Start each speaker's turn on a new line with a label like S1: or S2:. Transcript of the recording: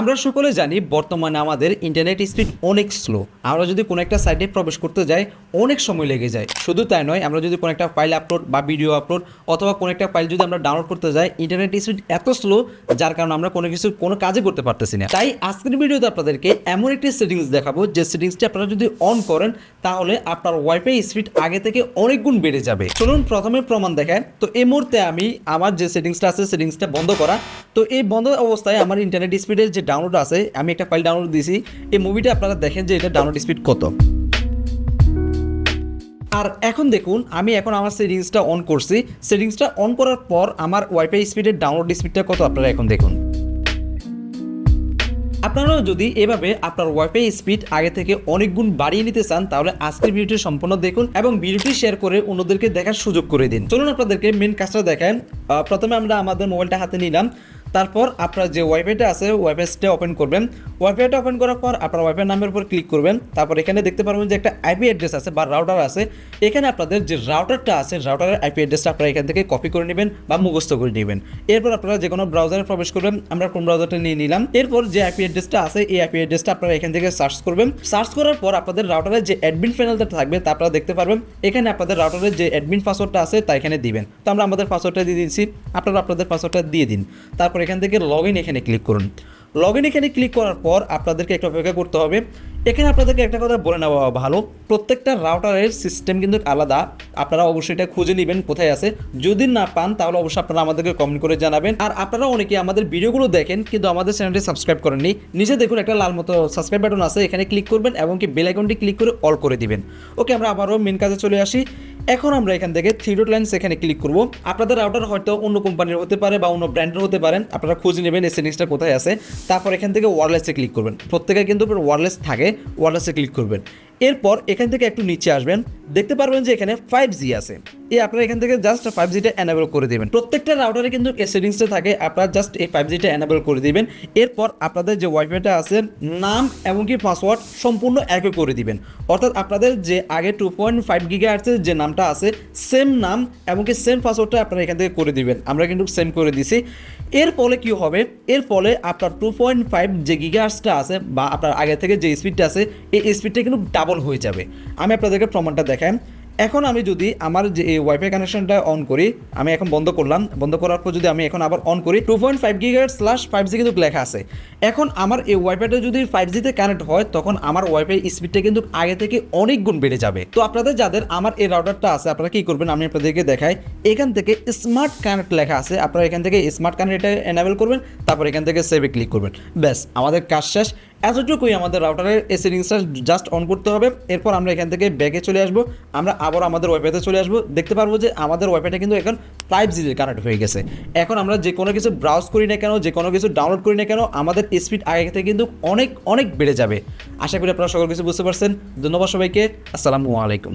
S1: আমরা সকলে জানি বর্তমানে আমাদের ইন্টারনেট স্পিড অনেক স্লো আমরা যদি কোনো একটা সাইটে প্রবেশ করতে যাই, অনেক সময় লেগে যায়। শুধু তাই নয়, আমরা যদি কোনো একটা ফাইল আপলোড বা ভিডিও আপলোড অথবা কোনো একটা ফাইল যদি আমরা ডাউনলোড করতে যাই ইন্টারনেট স্পিড এত স্লো যার কারণে আমরা কোনো কিছু কোনো কাজে করতে পারতেছি না। তাই আজকের ভিডিওতে আপনাদেরকে এমন একটি সেটিংস দেখাবো, যে সেটিংসটি আপনারা যদি অন করেন, তাহলে আপনার ওয়াইফাই স্পিড আগে থেকে অনেক গুণ বেড়ে যাবে। চলুন প্রথমে প্রমাণ দেখায় তো এই মুহূর্তে আমি আমার যে সেটিংসটা আছে সেটিংসটা বন্ধ করা। তো এই বন্ধ অবস্থায় আমার ইন্টারনেট স্পিডের যে ডাউনলোড আছে, আমি একটা ফাইল ডাউনলোড দিয়েছি। এই মুভিটা আপনারা দেখেন যে এটা ডাউনলোড স্পিড কত। আর এখন দেখুন, আমি এখন আমার সেটিংসটা অন করছি। সেটিংসটা অন করার পর আমার ওয়াইফাই স্পিডের ডাউনলোড স্পিডটা কত, আপনারা এখন দেখুন। আপনারাও যদি এভাবে আপনার ওয়াইফাই স্পিড আগে থেকে অনেক গুণ বাড়িয়ে নিতে চান, তাহলে আজকের ভিডিওটি সম্পূর্ণ দেখুন এবং ভিডিওটি শেয়ার করে অন্যদেরকে দেখার সুযোগ করে দিন। চলুন আপনাদেরকে মেন কাজটা দেখেন প্রথমে আমরা আমাদের মোবাইলটা হাতে নিলাম। তারপর আপনার যে ওয়াইফাইটা আছে ওয়াইফাইটা ওপেন করবেন। ওয়াইফাইটা ওপেন করার পর আপনার ওয়াইফাই নামের উপর ক্লিক করবেন। তারপর এখানে দেখতে পারবেন যে একটা আইপি অ্যাড্রেস আছে বা রাউটার আছে। এখানে আপনাদের যে রাউটারটা আছে রাউটারের আইপি অ্যাড্রেসটা আপনারা এখান থেকে কপি করে নেবেন বা মুখস্থ করে নেবেন। এরপর আপনারা যে কোনো ব্রাউজারে প্রবেশ করবেন, আমরা কোন ব্রাউজারটা নিয়ে নিলাম। এরপর যে আইপি অ্যাড্রেসটা আছে, এই আইপি অ্যাড্রেসটা আপনারা এখান থেকে সার্চ করবেন। সার্চ করার পর আপনাদের রাউটারের যে অ্যাডমিন প্যানেলটা থাকবে, তা আপনারা দেখতে পারবেন। এখানে আপনাদের রাউটারের যে অ্যাডমিন পাসওয়ার্ডটা আছে, তা এখানে দিবেন। তো আমরা আমাদের পাসওয়ার্ডটা দিয়ে দিচ্ছি। আপনারা আপনাদের পাসওয়ার্ডটা দিয়ে দিন। তারপর এখান থেকে লগ ইন এখানে ক্লিক করুন। লগ ইন এখানে ক্লিক করার পর আপনাদেরকে একটা অপেক্ষা করতে হবে। এখানে আপনাদেরকে একটা কথা বলে নেওয়া ভালো। প্রত্যেকটা রাউটারের সিস্টেম কিন্তু আলাদা। আপনারা অবশ্যই এটা খুঁজে নেবেন কোথায় আছে। যদি না পান, তাহলে অবশ্যই আপনারা আমাদেরকে কমেন্ট করে জানাবেন। আর আপনারা অনেকে আমাদের ভিডিওগুলো দেখেন, কিন্তু আমাদের চ্যানেলটি সাবস্ক্রাইব করেননি। নিচে দেখুন একটা লাল মতো সাবস্ক্রাইব বাটন আছে, এখানে ক্লিক করবেন এবং কি বেল আইকনটি ক্লিক করে অল করে দিবেন। ওকে আমরা আবারও মেন কাজে চলে আসি। এখন আমরা এখান থেকে থ্রি ডট লাইন এখানে ক্লিক করব। আপনাদের রাউটার হয়তো অন্য কোম্পানির হতে পারে বা অন্য ব্র্যান্ডের হতে পারেন আপনারা খুঁজে নেবেন এই সেটিংসটা কোথায় আছে। তারপর এখান থেকে ওয়ারলেসে ক্লিক করবেন। প্রত্যেকে কিন্তু ওয়ারলেস থাকে। ওয়ারলেসে ক্লিক করবেন। এরপর এখান থেকে একটু নিচে আসবেন। দেখতে পারবেন যে এখানে ফাইভ জি আছে। এই আপনারা এখান থেকে জাস্ট ফাইভ জিটা এনাবেল করে দেবেন। প্রত্যেকটা রাউটারে কিন্তু সেটিংসটা থাকে, আপনারা জাস্ট এই ফাইভ জিটা এনাবেল করে দিবেন। এরপর আপনাদের যে ওয়াইফাইটা আছে, নাম এমনকি পাসওয়ার্ড সম্পূর্ণ একই করে দিবেন। অর্থাৎ আপনাদের যে আগে টু পয়েন্ট ফাইভ গিগা আছে যে নামটা আছে সেম নাম এমনকি সেম পাসওয়ার্ডটা আপনারা এখান থেকে করে দিবেন। আমরা কিন্তু সেম করে দিছি। এর ফলে কি হবে? এর ফলে আপনার টু পয়েন্ট ফাইভ যে গিগার্সটা আছে বা আপনার আগে থেকে যে স্পিডটা আছে, এই স্পিডটা কিন্তু ডাবল হয়ে যাবে। আমি আপনাদেরকে প্রমাণটা দেখাই। এখন আমি যদি আমার যে ওয়াইফাই কানেকশনটা অন করি, আমি এখন বন্ধ করলাম, বন্ধ করার পর যদি আমি এখন আবার অন করি টু পয়েন্ট ফাইভ গিগার স্ল্যাশ ফাইভ জি কিন্তু লেখা আছে। এখন আমার এই ওয়াইফাইটা যদি ফাইভ জিতে কানেক্ট হয়, তখন আমার ওয়াইফাই স্পিডটা কিন্তু আগে থেকে অনেক গুণ বেড়ে যাবে। তো আপনাদের যাদের আমার এই রাউটারটা আছে, আপনারা কী করবেন, আমি আপনাদেরকে দেখাই। এখান থেকে স্মার্ট কানেক্ট লেখা আছে, আপনারা এখান থেকে স্মার্ট কানেক্ট এটা এনাবেল করবেন, তারপর এখান থেকে সেভে ক্লিক করবেন। ব্যাস, আমাদের কাজ শেষ। এতটুকুই আমাদের রাউটারের এসি সেটিংসটা জাস্ট অন করতে হবে। এরপর আমরা এখান থেকে ব্যাগে চলে আসব। আমরা আবার আমাদের ওয়াইফাইতে চলে আসব। দেখতে পারব যে আমাদের ওয়াইফাইটা কিন্তু এখন ফাইভ জির কানেক্ট হয়ে গেছে। এখন আমরা যে কোনো কিছু ব্রাউজ করি না কেন, যে কোনো কিছু ডাউনলোড করি না কেন, আমাদের স্পিড আগে থেকে কিন্তু অনেক অনেক বেড়ে যাবে। আশা করি আপনারা সকল কিছু বুঝতে পারছেন। ধন্যবাদ সবাইকে। আসসালামু আলাইকুম।